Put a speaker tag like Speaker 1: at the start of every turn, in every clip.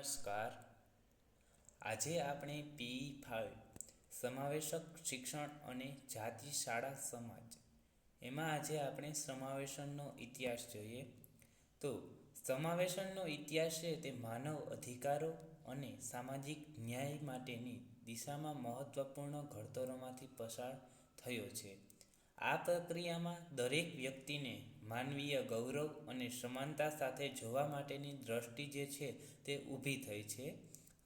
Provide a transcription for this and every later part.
Speaker 1: નમસ્કાર. આજે આપણે પી ફાઇવ સમાવેશક શિક્ષણ અને જાતિ શાળા સમાજ. એમાં આજે આપણે સમાવેશનનો ઇતિહાસ જોઈએ. તો સમાવેશનનો ઇતિહાસ છે તે માનવ અધિકારો અને સામાજિક ન્યાય માટેની દિશામાં મહત્વપૂર્ણ ઘડતરોમાંથી પસાર થયો છે. આ પ્રક્રિયામાં દરેક વ્યક્તિને માનવીય ગૌરવ અને સમાનતા સાથે જોવા માટેની દ્રષ્ટિ જે છે તે ઊભી થઈ છે,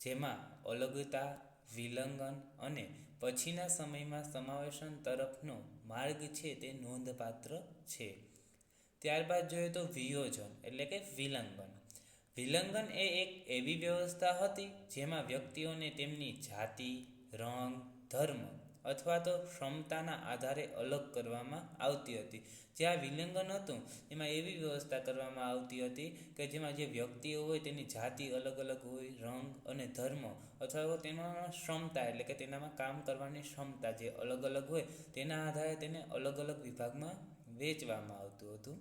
Speaker 1: જેમાં અલગતા વિલંગન અને પછીના સમયમાં સમાવેશન તરફનો માર્ગ છે તે નોંધપાત્ર છે. ત્યારબાદ જોઈએ તો વિયોજન, એટલે કે વિલંગન વિલંગન એ એક એવી વ્યવસ્થા હતી જેમાં વ્યક્તિઓને તેમની જાતિ, રંગ, ધર્મ અથવા તો ક્ષમતાના આધારે અલગ કરવામાં આવતી હતી. જે આ વિલંઘન હતું, એમાં એવી વ્યવસ્થા કરવામાં આવતી હતી કે જેમાં જે વ્યક્તિઓ હોય તેની જાતિ અલગ અલગ હોય, રંગ અને ધર્મ, અથવા તો તેમાં ક્ષમતા એટલે કે તેનામાં કામ કરવાની ક્ષમતા જે અલગ અલગ હોય, તેના આધારે તેને અલગ અલગ વિભાગમાં વેચવામાં આવતું હતું.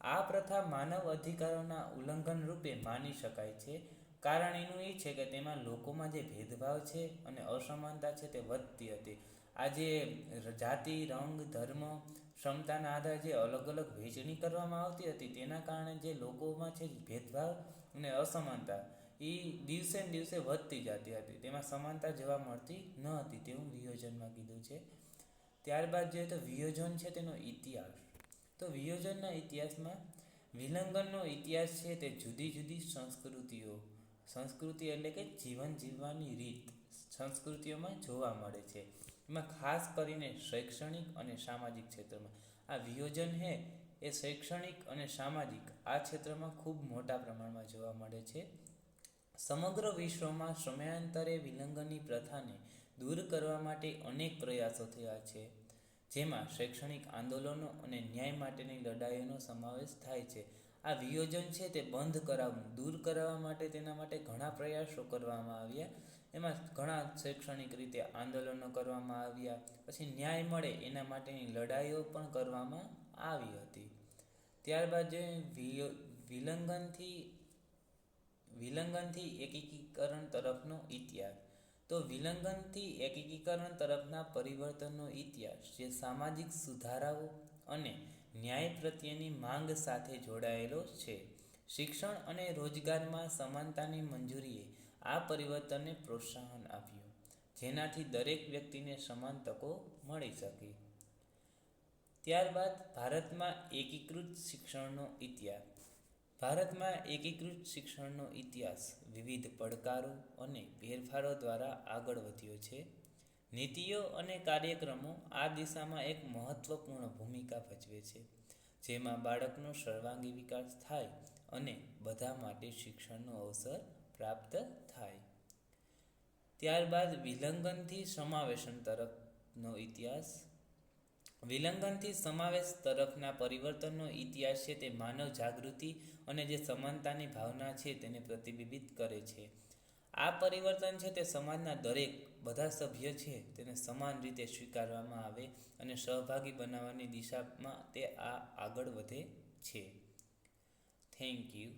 Speaker 1: આ પ્રથા માનવ અધિકારોના ઉલ્લંઘન રૂપે માની શકાય છે. કારણ એનું એ છે કે તેમાં લોકોમાં જે ભેદભાવ છે અને અસમાનતા છે તે વધતી હતી. આ જે જાતિ, રંગ, ધર્મ, ક્ષમતાના આધારે જે અલગ અલગ વહેંચણી કરવામાં આવતી હતી, તેના કારણે જે લોકોમાં છે ભેદભાવ અને અસમાનતા, એ દિવસે ને દિવસે વધતી જતી હતી. તેમાં સમાનતા જોવા મળતી ન હતી તેવું વિયોજનમાં કીધું છે. ત્યારબાદ જોઈએ તો વિયોજન છે તેનો ઇતિહાસ. તો વિયોજનના ઇતિહાસમાં વિલંગનનો ઇતિહાસ છે તે જુદી જુદી સંસ્કૃતિઓ, સંસ્કૃતિ એટલે કે જીવન જીવવાની રીત, સંસ્કૃતિઓમાં જોવા મળે છે. એમાં ખાસ કરીને શૈક્ષણિક અને સામાજિક ક્ષેત્રમાં. આ વિયોજન છે એ શૈક્ષણિક અને સામાજિક આ ક્ષેત્રમાં ખૂબ મોટા પ્રમાણમાં જોવા મળે છે. સમગ્ર વિશ્વમાં સમયાંતરે વિલંગનની પ્રથાને દૂર કરવા માટે અનેક પ્રયાસો થયા છે, જેમાં શૈક્ષણિક આંદોલનો અને ન્યાય માટેની લડાઈઓનો સમાવેશ થાય છે. આ વિયોજન છે તે બંધ કરાવવું, દૂર કરાવવા માટે તેના માટે ઘણા પ્રયાસો કરવામાં આવ્યા. એમાં ઘણા શૈક્ષણિક રીતે આંદોલનો કરવામાં આવ્યા. પછી ન્યાય મળે એના માટેની લડાઈઓ પણ કરવામાં આવી હતી. ત્યારબાદ જે વિલંગનથી વિલંગનથી એકીકરણ તરફનો ઇતિહાસ. તો વિલંગનથી એકીકરણ તરફના પરિવર્તનનો ઇતિહાસ, જે સામાજિક સુધારાઓ અને ન્યાય પ્રત્યેની માંગ સાથે જોડાયેલો છે. શિક્ષણ અને રોજગારમાં સમાનતાની મંજૂરીએ આ પરિવર્તનને પ્રોત્સાહન આપ્યું, જેનાથી દરેક વ્યક્તિને સમાન તકો મળી શકી. ત્યારબાદ ભારતમાં એકીકૃત શિક્ષણનો ઇતિહાસ. ભારતમાં એકીકૃત શિક્ષણનો ઇતિહાસ વિવિધ પડકારો અને ફેરફારો દ્વારા આગળ વધ્યો છે. નીતિઓ અને કાર્યક્રમો આ દિશામાં એક મહત્વપૂર્ણ ભૂમિકા ભજવે છે, જેમાં બાળકનો સર્વાંગી વિકાસ થાય અને બધા માટે શિક્ષણનો અવસર પ્રાપ્ત થાય. ત્યારબાદ વિલંગનથી સમાવેશન તરફનો ઇતિહાસ. વિલંગનથી સમાવેશ તરફના પરિવર્તનનો ઇતિહાસ છે તે માનવ જાગૃતિ અને જે સમાનતાની ભાવના છે તેને પ્રતિબિંબિત કરે છે. આ પરિવર્તન છે તે સમાજના દરેક બધા સભ્ય છે તેને સમાન રીતે સ્વીકારવામાં આવે અને સહભાગી બનાવવાની દિશામાં તે આ આગળ વધે છે. Thank you